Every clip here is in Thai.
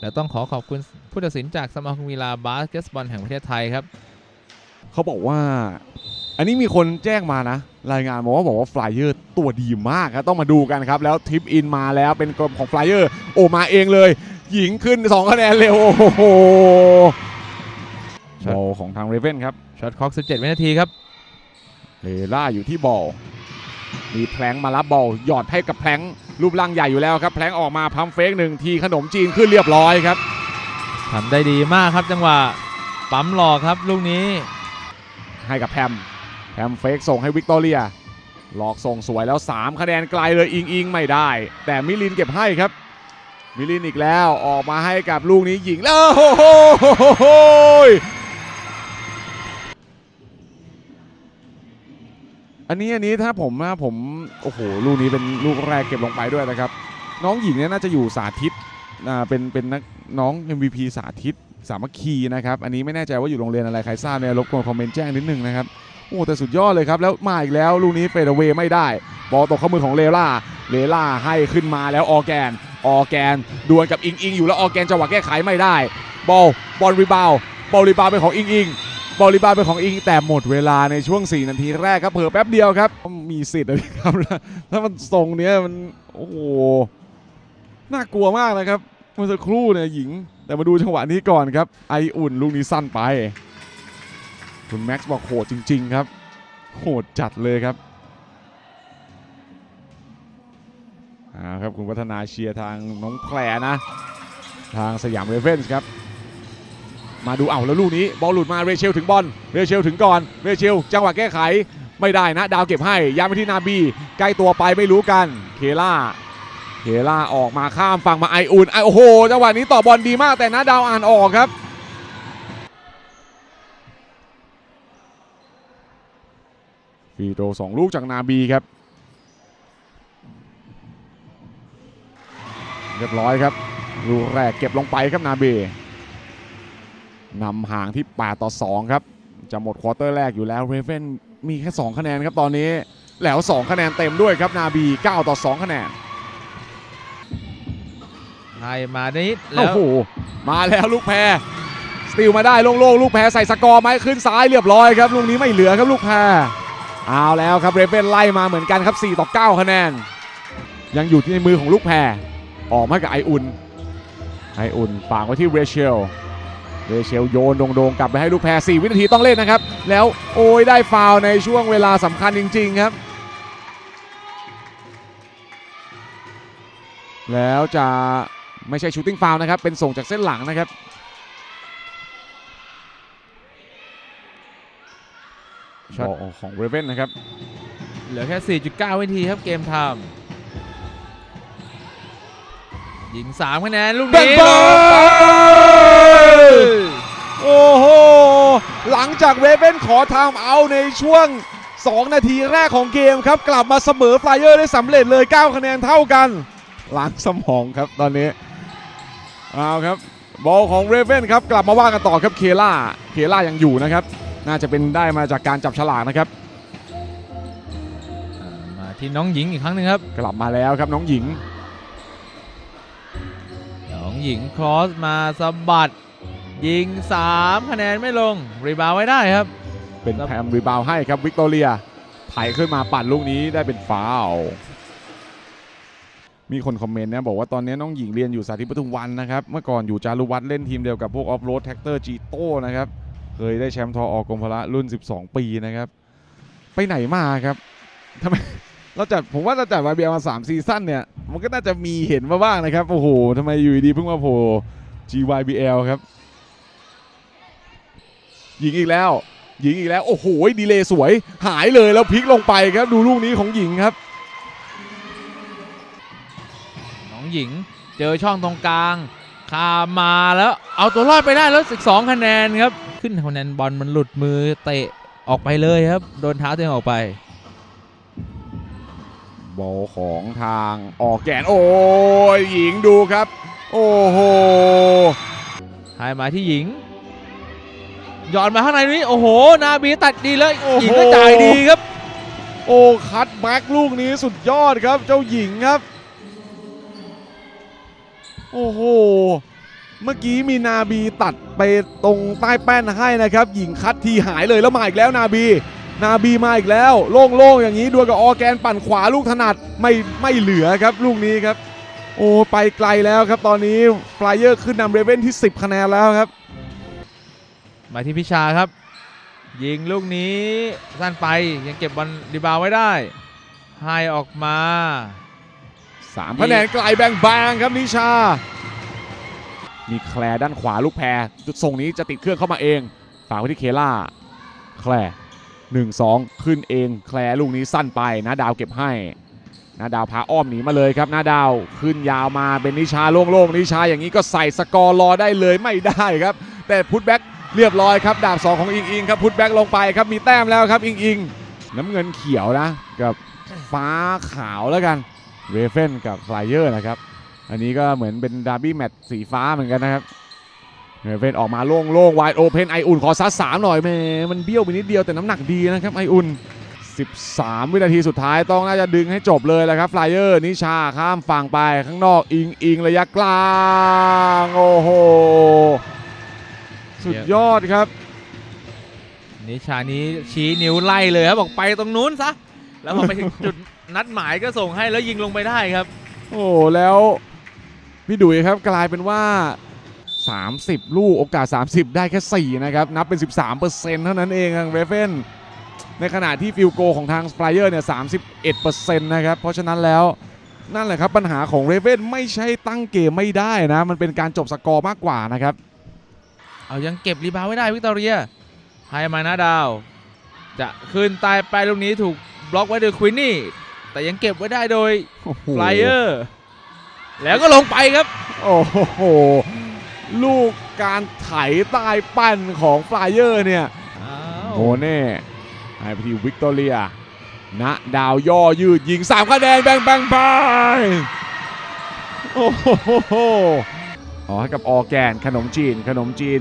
และต้องขอขอบคุณผู้ตัดสินจากสมาคมกีฬาบาสเกตบอลแห่งประเทศไทยครับ เขาบอกว่า อันนี้มีคนแจ้งมานะ รายงานมาว่าบอกว่าฟลายเออร์ตัวดีมากครับต้องมาดูกันครับ แล้วทิปอินมาแล้วเป็นกลมของฟลายเออร์โอมาเองเลย หญิงขึ้น 2 คะแนนเร็ว โอ้โหครับบอลของทางเรเวนครับช็อตคล็อก17 วินาทีครับเลล่าอยู่ที่บอล มีแพลงมารับบอลหยอดให้กับแพลงรูปร่างใหญ่อยู่แล้วครับ แพลงออกมาพัมเฟกหนึ่งทีขนมจีนขึ้นเรียบร้อยครับทำได้ดีมากครับจังหวะปั๊มหลอกครับลูกนี้ ให้กับแพมแพมเฟกส่งให้วิกตอเรีย หลอกส่งสวยแล้ว 3 คะแนนไกลเลยอิงอิงไม่ได้ แต่มิลินเก็บให้ครับ มิลินอีกแล้วออกมาให้กับลูกนี้หญิงแล้วโอ้โห อันนี้อันนี้ถ้าผมนะผมโอ้โหลูกนี้เป็นลูกแรกเก็บลงไปด้วยนะครับ น้องหญิงเนี่ยน่าจะอยู่สาธิตอ่าเป็นเป็นนักน้อง MVP สาธิตสามัคคีนะครับ อันนี้ไม่แน่ใจว่าอยู่โรงเรียนอะไรใครทราบเนี่ยรบกวนคอมเมนต์แจ้งนิดนึงนะครับโอ้แต่สุดยอดเลยครับแล้วมาอีกแล้วลูกนี้เฟดเวย์ไม่ได้ บอลตกเข้ามือของเลล่าเลล่าให้ขึ้นมาแล้วออแกน ออแกนดวลกับอิงอิงอยู่แล้วออแกนจังหวะแก้ไขไม่ได้ บอลบอลรีบาวบอลรีบาวเป็นของอิงอิง บอลรีบาเป็นของอิงแต่หมดเวลาในช่วง 4 นาทีแรกครับเผลอแป๊บเดียวครับ มีสิทธิ์นะครับ ถ้ามันทรงเนี้ยมันโอ้โหน่ากลัวมากนะครับเมื่อสักครู่เนี่ยหญิง แต่มาดูจังหวะนี้ก่อนครับ ไออุ่นลูกนี้สั้นไป คุณแม็กซ์บอกโหดจริง ๆ ครับ โหดจัดเลยครับอ่าครับคุณวัฒนาเชียร์ทางน้องแพรนะ ทางสยามเรเวนส์ครับ มาดูเอาแล้วลูกนี้บอลหลุดมาเรเชลถึงบอลเรเชลถึงก่อนเรเชลจังหวะแก้ไขไม่ได้นะ ดาวเก็บให้ย้ำไปที่นาบีใกล้ตัวไปไม่รู้กันเคล่าเคล่าออกมาข้ามฝั่งมาไออุ่นไอโอ้โหจังหวะนี้ต่อบอลดีมากแต่นะดาวอ่านออกครับฟีโตสองลูกจากนาบีครับเรียบร้อยครับลูกแรกเก็บลงไปครับนาบี นำห่างที่ 8 ต่อ 2 ครับ จะหมดควอเตอร์แรกอยู่แล้วเรเวนมีแค่ 2 คะแนนครับตอนนี้ แล้ว 2 คะแนนเต็มด้วยครับนาบี 9 ต่อ 2 คะแนนให้มานิดแล้โอ้วโหมาแล้วลูกแพรสติลมาได้โล่งๆลูกแพรใส่สกอร์ไหมขึ้นซ้ายเรียบร้อยครับลูกนี้ไม่เหลือครับลูกแพรเอาแล้วครับเรเวนไล่มาเหมือนกันครับ 4 ต่อ 9 คะแนน ยังอยู่ที่ในมือของลูกแพรออกมากับไออุ่นไออุ่นฝากไว้ที่เรเชล เรเชลโยนโด่งๆกลับไปให้ลูกแพร4วินาทีต้องเล่นนะครับ แล้วโอ้ยได้ฟาวล์ในช่วงเวลาสำคัญจริง ๆครับ แล้วจะไม่ใช่ชูตติ้งฟาวล์นะครับ เป็นส่งจากเส้นหลังนะครับช็อตบอลของเรเวนนะครับ เหลือแค่ 4.9 วินาทีครับเกมไทม์ ยิง3คะแนนลูกแบ่งนี้บอลโอ้โห หลังจากเรเวนขอไทม์เอาท์ในช่วง 2 นาทีแรกของเกมครับ กลับมาเสมอไฟเออร์ได้สำเร็จเลย 9 คะแนนเท่ากันล้างสมองครับตอนนี้เอาครับบอลของเรเวนครับ กลับมาว่ากันต่อครับเคล่าเคล่ายังอยู่นะครับ น่าจะเป็นได้มาจากการจับฉลากนะครับอ่ามาที่น้องหญิงอีกครั้งหนึงครับ กลับมาแล้วครับน้องหญิงน้อง หญิงครอสมาสะบัด ยิง 3 คะแนนไม่ลง รีบาวไว้ได้ครับ เป็นแพมรีบาวให้ครับวิกตอเรียไถขึ้นมาปั่นลูกนี้ได้เป็นฟาวมีคนคอมเมนต์นะบอกว่าตอนนี้น้องหญิงเรียนอยู่สาธิตปทุมวันนะครับ เมื่อก่อนอยู่จารุวัฒน์เล่นทีมเดียวกับพวกออฟโรดแท็กเตอร์จีโต้นะครับ เคยได้แชมป์ทออกรมพละรุ่น 12 ปีนะครับ ไปไหนมาครับทำไม เราจัดผมว่าเราจัดวายเบีมาสามซีซั่นเนี่ย มันก็น่าจะมีเห็นมาบ้างนะครับ โอ้โหทำไมอยู่ดีเพิ่งมาโผล่ GYBL ครับหญิงอีกแล้วหญิงอีกแล้ว โอ้โห ดีเลย์สวยหายเลยแล้วพลิกลงไปครับ ดูลูกนี้ของหญิงครับ น้องหญิงเจอช่องตรงกลางคามาแล้วเอาตัวรอดไปได้แล้วสิบสองคะแนนครับ ขึ้นคะแนนบอลมันหลุดมือเตะออกไปเลยครับ โดนเท้าตัวเองออกไป บอลของทางออกแกนโอ้ยหญิงดูครับ โอ้โหให้มาที่หญิงหย่อนมาข้างในนี้โอ้โห นาบีตัดดีแล้วโอ้โหหญิงก็จ่ายดีครับ โอ้คัดแบ็กลูกนี้สุดยอดครับ เจ้าหญิงครับ โอ้โหเมื่อกี้มีนาบีตัดไปตรงใต้แป้นให้นะครับ หญิงคัดทีหายเลยแล้วมาอีกแล้วนาบี นาบีมาอีกแล้ว โล่งๆ อย่างนี้ดวลกับออร์แกนปั่นขวาลูกถนัดไม่ไม่เหลือครับลูกนี้ครับ โอ้ไปไกลแล้วครับตอนนี้ฟลายเออร์ขึ้นนำเรเว่นที่ 10 คะแนนแล้วครับ มาที่พิชาครับ ยิงลูกนี้สั้นไปยังเก็บบอลรีบาวด์ไว้ได้ให้ออกมา3คะแนนไกลแบงบางครับนิชา มีแคลร์ด้านขวาลูกแพรจุดส่งนี้จะติดเครื่องเข้ามาเองฝากไว้ที่เคล่าแคล ร์หนึ่งสองขึ้นเองแคลร์ลูกนี้สั้นไปนะดาวเก็บให้นาดาวพาอ้อมหนีมาเลยครับนาดาวขึ้นยาวมาเป็นนิชาโล่งๆนิชาอย่างนี้ก็ใส่สกอร์รอได้เลยไม่ได้ครับ แต่พุทแบ็กเรียบร้อยครับดาบ2ของอิงอิงครับพุทแบ็กลงไปครับมีแต้มแล้วครับอิงอิงน้ำเงินเขียวนะกับฟ้าขาวแล้วกันเรเฟนกับไฟลายออร์นะครับ อันนี้ก็เหมือนเป็นดาร์บี้แมตช์สีฟ้าเหมือนกันนะครับ เรเฟนออกมาโล่งโล่งวายโอเพนไออุ่นขอซัดสามหน่อยแหม่มันเบี้ยวไปนิดเดียวแต่น้ำหนักดีนะครับไออุ่น 13 วินาทีสุดท้ายต้องน่าจะดึงให้จบเลยแหละครับฟลายเออร์นิชาข้ามฝั่งไปข้างนอกอิงอิงระยะกลางโอ้โหสุดยอดครับ นิชานี้ชี้นิ้วไล่เลยครับบอกไปตรงนู้นซะ แล้วพอไปถึงจุดนัดหมายก็ส่งให้แล้วยิงลงไปได้ครับ โอ้แล้วพี่ดุยครับกลายเป็นว่า 30 ลูกโอกาส 30 ได้แค่ 4 นะครับ นับเป็น 13%เท่านั้นเองทางเรเฟนในขณะที่ฟิลโกของทางสป i เออร์เนี่ย 31%นะครับ เพราะฉะนั้นแล้วนั่นแหละครับปัญหาของเรเฟนไม่ใช่ตั้งเกมไม่ได้นะ มันเป็นการจบสกอร์มากกว่านะครับ เอายังเก็บรีบาวด์ไว้ได้วิกตอเรียให้มานาดาว จะขึ้นใตายไปลูกนี้ถูกบล็อกไว้โดยควินนี่ แต่ยังเก็บไว้ได้โดยโอ้โหฟลายเออร์แล้วก็ลงไปครับ โอ้โห ลูกการไถใต้ปั้นของฟลายเออร์เนี่ยอ้าวโมเน่ให้ไปที่วิกตอเรียณดาวย่อยืดยิง3คะแนนแบงแบงไปโอ้โหอ๋อให้กับออร์แกนขนมจีนขนมจีน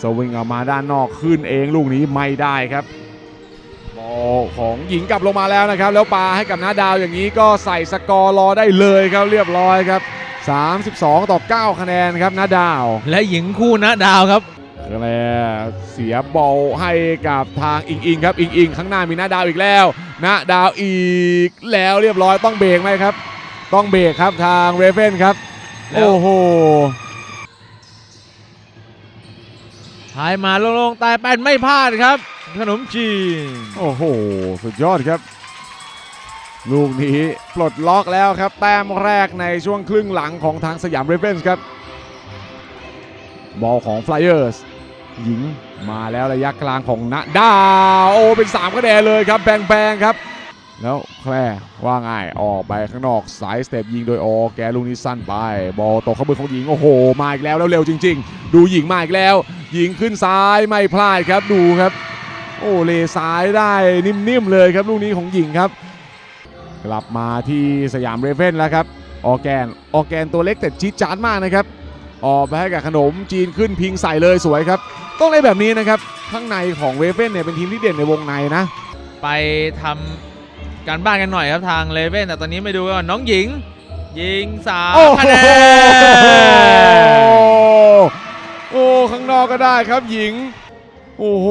สวิงออกมาด้านนอกขึ้นเองลูกนี้ไม่ได้ครับบอลของหญิงกลับลงมาแล้วนะครับ แล้วปาให้กับน้าดาวอย่างนี้ก็ใส่สกอร์รอได้เลยครับเรียบร้อยครับ 32 ต่อ 9 คะแนนครับน้าดาว และหญิงคู่นะดาวครับก็เลยเสียบอลให้กับทางอิงอิงครับอิงอิงข้างหน้ามีหน้าดาวอีกแล้วหน้าดาวอีกแล้วเรียบร้อยต้องเบรกไหมครับ ต้องเบรกครับทางเรเฟนครับแล้วโอ้โหทายมาลงๆใตายไปไม่พลาดครับ ขนมจีน โอ้โห สุดยอดครับ ลูกนี้ปลดล็อกแล้วครับ แต้มแรกในช่วงครึ่งหลังของทางสยามเรเฟนส์ครับ บอลของ Flyers หญิงมาแล้วระยะกลางของณดาวโอเป็น3คะแนนเลยครับแบงแบงครับ แล้วแคร์ว่าง่ายออกไปข้างนอกสายสเต็ปยิงโดยออแกลูกนี้สั้นไป บอลตกเข้ามือของหญิง โอ้โห มาอีกแล้วแล้วเร็วจริง ๆ ดูหญิงมาอีกแล้ว หญิงขึ้นซ้ายไม่พลาดครับดูครับ โอ้เลซ้ายได้นิ่มๆเลยครับลูกนี้ของหญิงครับ กลับมาที่สยามเรเฟนแล้วครับออร์แกนออร์แกนตัวเล็กแต่จี๊ดจ๊าดมากนะครับ ออกไปให้กับขนมจีนขึ้นพิงใส่เลยสวยครับ ต้องเล่นแบบนี้นะครับ ข้างในของเรเฟนเนี่ยเป็นทีมที่เด่นในวงในนะ ไปทำการบ้านกันหน่อยครับทางเลเว่นแต่ตอนนี้ไม่ดูก่อนน้องหญิง ยิงสามโอ้โหคะแนนโอ้ข้างนอกก็ได้ครับหญิง โอ้โห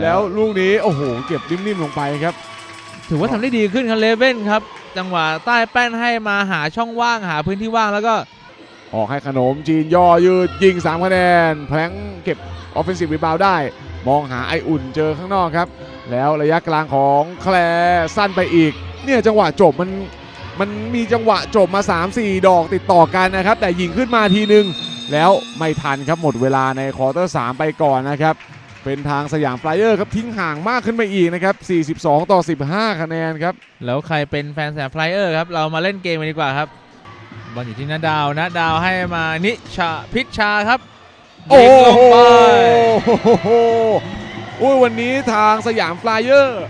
แล้วลูกนี้โอ้โห เก็บนิ่มๆลงไปครับ ถือว่าทำได้ดีขึ้นครับเลเว่นครับ จังหวะใต้แป้นให้มาหาช่องว่างหาพื้นที่ว่างแล้วก็ ออกให้ขนมจีนย่อยืดยิง3คะแนนแพลงเก็บออฟเฟนซีฟรีบาวได้ มองหาไออุ่นเจอข้างนอกครับ แล้วระยะกลางของแคลร์สั้นไปอีก เนี่ยจังหวะจบมันมันมีจังหวะจบมา 3-4 ดอกติดต่อกันนะครับ แต่ยิงขึ้นมาทีนึง แล้วไม่ทันครับหมดเวลาในควอเตอร์3ไปก่อนนะครับ เป็นทางสยามฟลายเออร์ครับทิ้งห่างมากขึ้นไปอีกนะครับ 42 ต่อ 15 คะแนนครับ แล้วใครเป็นแฟนแสบไฟเออร์ครับ เรามาเล่นเกมกันดีกว่าครับบอลอยู่ที่นาดาวนะดาวให้มานิชาพิชชาครับโอ้ยิงลงโหไปโอ้ยวันนี้ทางสยามฟลายเออร์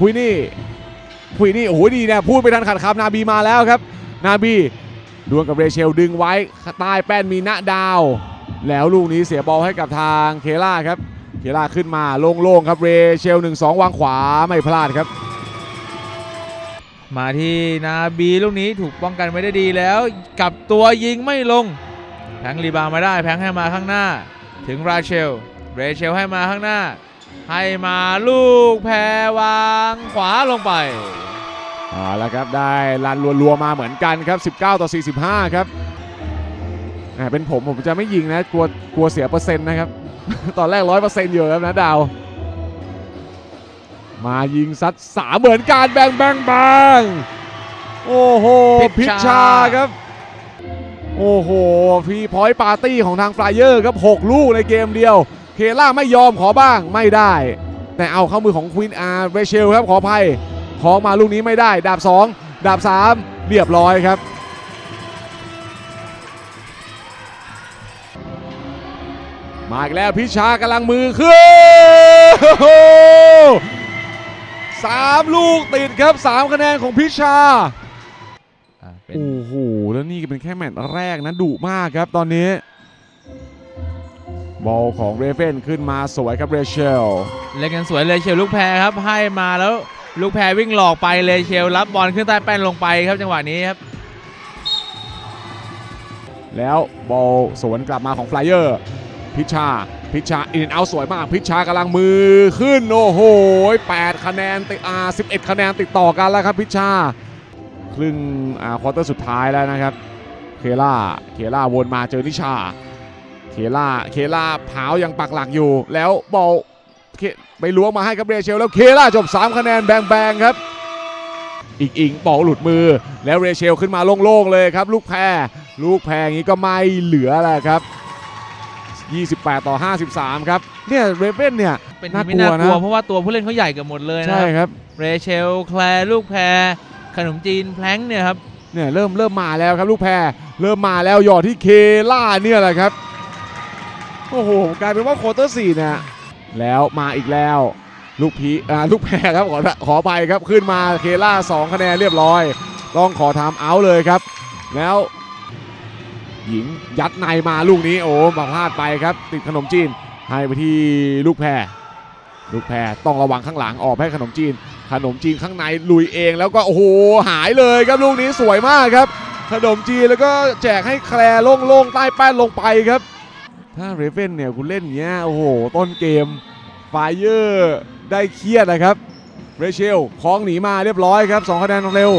คุยนี่คุยนี่โอ้โหดีเนี่ยพูดไปทันขัดคำนาบีมาแล้วครับ นาบีดวลกับเรเชลดึงไว้ใต้แป้นมีณดาว แล้วลูกนี้เสียบอลให้กับทางเคล่าครับ เคล่าขึ้นมาโล่งๆครับเรเชล1-2 วางขวาไม่พลาดครับ มาที่นาบีลูกนี้ถูกป้องกันไว้ได้ดีแล้วกลับตัวยิงไม่ลง แพงรีบาวด์มาได้แพงให้มาข้างหน้า ถึงราเชลเรเชลให้มาข้างหน้า ให้มาลูกแพรวางขวาลงไปเอาละครับได้ลันรัวๆมาเหมือนกันครับ 19 ต่อ 45 ครับแหมเป็นผมผมจะไม่ยิงนะกลัวกลัวเสียเปอร์เซ็นต์นะครับ ตอนแรก100%อยู่ครับนะดาว มายิงซัดสามเหมือนกันแบงแบงแบงโอ้โหพิพิชชชาชาครับ โอ้โหพีพอยต์ปาร์ตี้ของทางฟลายเออร์ครับ 6 ลูกในเกมเดียว เคล่าไม่ยอมขอบ้างไม่ได้ แต่เอาเข้ามือของควีนอาร์เรเชลครับขออภัยของมาลูกนี้ไม่ได้ ดาบ 2 ดาบ 3 เรียบร้อยครับ มาอีกแล้วพิชากำลังมือขึ้นสามลูกติดครับ3คะแนนของพิชาอะเป็นโอ้โหแล้วนี่ก็เป็นแค่แมตช์แรกนะดุมากครับตอนนี้ บอลของเรเฟนขึ้นมาสวยครับเรเชลเล่นกันสวยเลยเชลลูกแพรครับให้มาแล้วลูกแพรวิ่งหลอกไปเลยเชลรับบอลขึ้นใต้แป้นลงไปครับจังหวะนี้ครับแล้วบอลสวนกลับมาของฟลายเออร์ พิชชา พิชชาอินเอาสวยมาก พิชชากำลังมือขึ้น โอ้โห8คะแนนติดอ่า11 คะแนนติดต่อกันแล้วครับพิชชา ครึ่งอ่าควอเตอร์สุดท้ายแล้วนะครับ เคล่า เคล่าวนมาเจอนิชา เคล่า เคล่าผายังปักหลักอยู่ แล้วบอลไปล้วงมาให้กับเรเชลแล้วเคล่าจบ 3 คะแนนแบงแบงครับอีกอิงบอลหลุดมือแล้วเรเชลขึ้นมาโล่งๆเลยครับ ลูกแพรลูกแพงนี้ก็ไม่เหลือแล้วครับ 28 ต่อ 53 ครับ เนี่ยเรเวนเนี่ยเป็นทีมไม่น่ากน่ากลัลัววนะเพราะว่าตัวผู้เล่นเขาใหญ่เกับหมดเลยนะใช่ครับเรเชลแคลร์ลูกแพรขนมจีนแพลงก์เนี่ยครับเนี่ยเริ่มเริ่มมาแล้วครับลูกแพรเริ่มมาแล้วหยอดที่เคล่าเนี่ยแหละครับโอ้โหกลายเป็นว่าโควอเตอร์4เนี่ยแล้วมาอีกแล้วลูกพีอ่าลูกแพรครับขอขอไปครับขึ้นมาเคล่า2คะแนนเรียบร้อย ต้องขอทำเอาท์เลยครับ แล้ว หญิงยัดในมาลูกนี้โอ้มาพลาดไปครับ ติดขนมจีนให้ไปที่ลูกแพรลูกแพรต้องระวังข้างหลังออกให้ขนมจีน ขนมจีนข้างในลุยเองแล้วก็โอ้โหหายเลยครับลูกนี้สวยมากครับ ขนมจีนแล้วก็แจกให้แคลร์โล่งๆใต้แป้นลงไปครับ ถ้าเรเฟนเนี่ยคุณเล่นเงี้ยโอ้โหต้นเกมไฟเยอร์ได้เครียดนะครับเรเชลคล้องหนีมาเรียบร้อยครับ2คะแนนเร็ว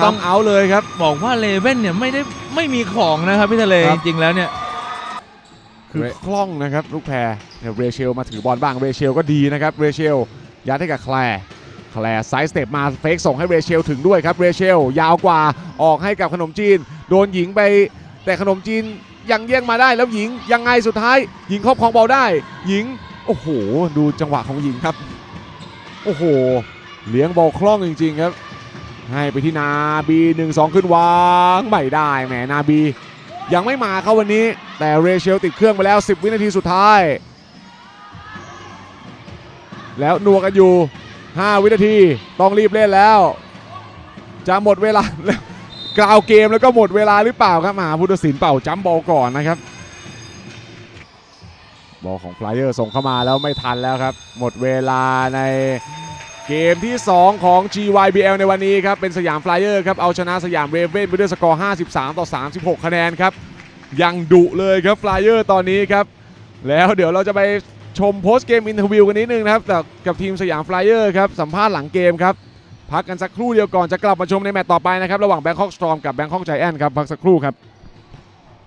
ทำเอาเลยครับ บอกว่าเลเว่นเนี่ยไม่ได้ไม่มีของนะครับพี่ทะเลครัจบริงๆแล้วเนี่ยคือคล่องนะครับลูกแพรเนี่ยเรเชลมาถือบอลบ้างเรเชลก็ดีนะครับเรเชลยัดให้กับแคลร์แคลร์ไซส์สเต็ปมาเฟกส่งให้เรเชลถึงด้วยครับเรเชลยาวกว่าออกให้กับขนมจีน โดนหญิงไป แต่ขนมจีนยังแย่งมาได้แล้วหญิงยังไงสุดท้าย หญิงครอบครองบอลได้ หญิงโอ้โห ดูจังหวะของหญิงครับ โอ้โห เลี้ยงบอลคล่องจริง ๆ ครับ ให้ไปที่นาบี1 2ขึ้นวางไม่ได้แหมนาบี ยังไม่มาเขาวันนี้ แต่เรเชลติดเครื่องไปแล้ว 10 วินาทีสุดท้าย แล้วนัวกันอยู่ 5 วินาทีต้องรีบเล่นแล้ว จะหมดเวลาแล้วกราวเกมแล้วก็หมดเวลาหรือเปล่าครับมหาพุทธศิลป์เป่าจัมบอลก่อนนะครับ บอลของฟลายเออร์ส่งเข้ามาแล้วไม่ทันแล้วครับ หมดเวลาใน เกมที่ 2 ของ GYBL ในวันนี้ครับ เป็นสยามฟลายเออร์ครับ เอาชนะสยามเรเวนไปด้วยสกอร์ 53 ต่อ 36 คะแนนครับ ยังดุเลยครับฟลายเออร์ตอนนี้ครับ แล้วเดี๋ยวเราจะไปชมโพสเกมอินเทอร์วิวกันนิดนึงนะครับกับทีมสยามฟลายเออร์ครับ สัมภาษณ์หลังเกมครับ พักกันสักครู่เดียวก่อนจะกลับมาชมในแมตต์ต่อไปนะครับ ระหว่างแบงคอกสตรอมกับแบงคอกไจแอนครับพักสักครู่ครับ